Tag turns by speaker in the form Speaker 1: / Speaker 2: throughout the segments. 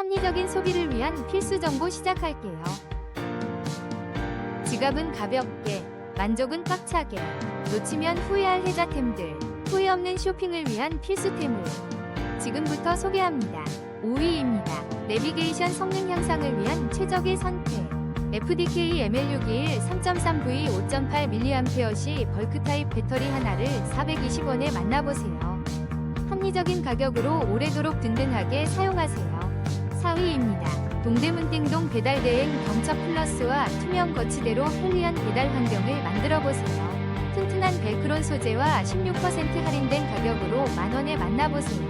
Speaker 1: 합리적인 소비를 위한 필수 정보 시작할게요. 지갑은 가볍게, 만족은 꽉차게, 놓치면 후회할 혜자템들, 후회 없는 쇼핑을 위한 필수템을 지금부터 소개합니다. 5위입니다. 내비게이션 성능 향상을 위한 최적의 선택. FDK ML621 3.3V 5.8mAh 벌크 타입 배터리 하나를 420원에 만나보세요. 합리적인 가격으로 오래도록 든든하게 사용하세요. 4위입니다. 동대문 띵동 배달 대행 경차 플러스와 투명 거치대로 편리한 배달 환경을 만들어 보세요. 튼튼한 벨크론 소재와 16% 할인된 가격으로 만원에 만나보세요.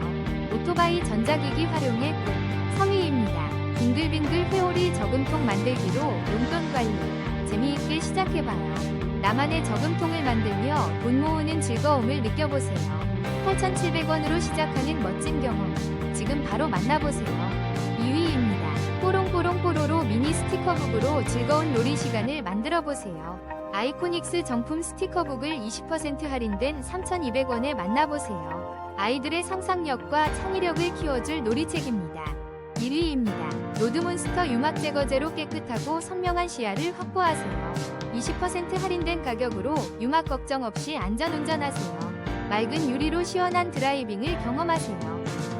Speaker 1: 오토바이 전자기기 활용에 꼭 3위입니다. 빙글빙글 회오리 저금통 만들기로 용돈 관리 재미있게 시작해봐요. 나만의 저금통을 만들며 돈 모으는 즐거움을 느껴보세요. 8,700원으로 시작하는 멋진 경험 지금 바로 만나보세요. 2위입니다. 뽀롱뽀롱뽀로로 미니 스티커북으로 즐거운 놀이 시간을 만들어 보세요. 아이코닉스 정품 스티커북을 20% 할인된 3,200원에 만나보세요. 아이들의 상상력과 창의력을 키워줄 놀이책입니다. 1위입니다. 로드몬스터 유막 제거제로 깨끗하고 선명한 시야를 확보하세요. 20% 할인된 가격으로 유막 걱정 없이 안전 운전하세요. 맑은 유리로 시원한 드라이빙을 경험하세요.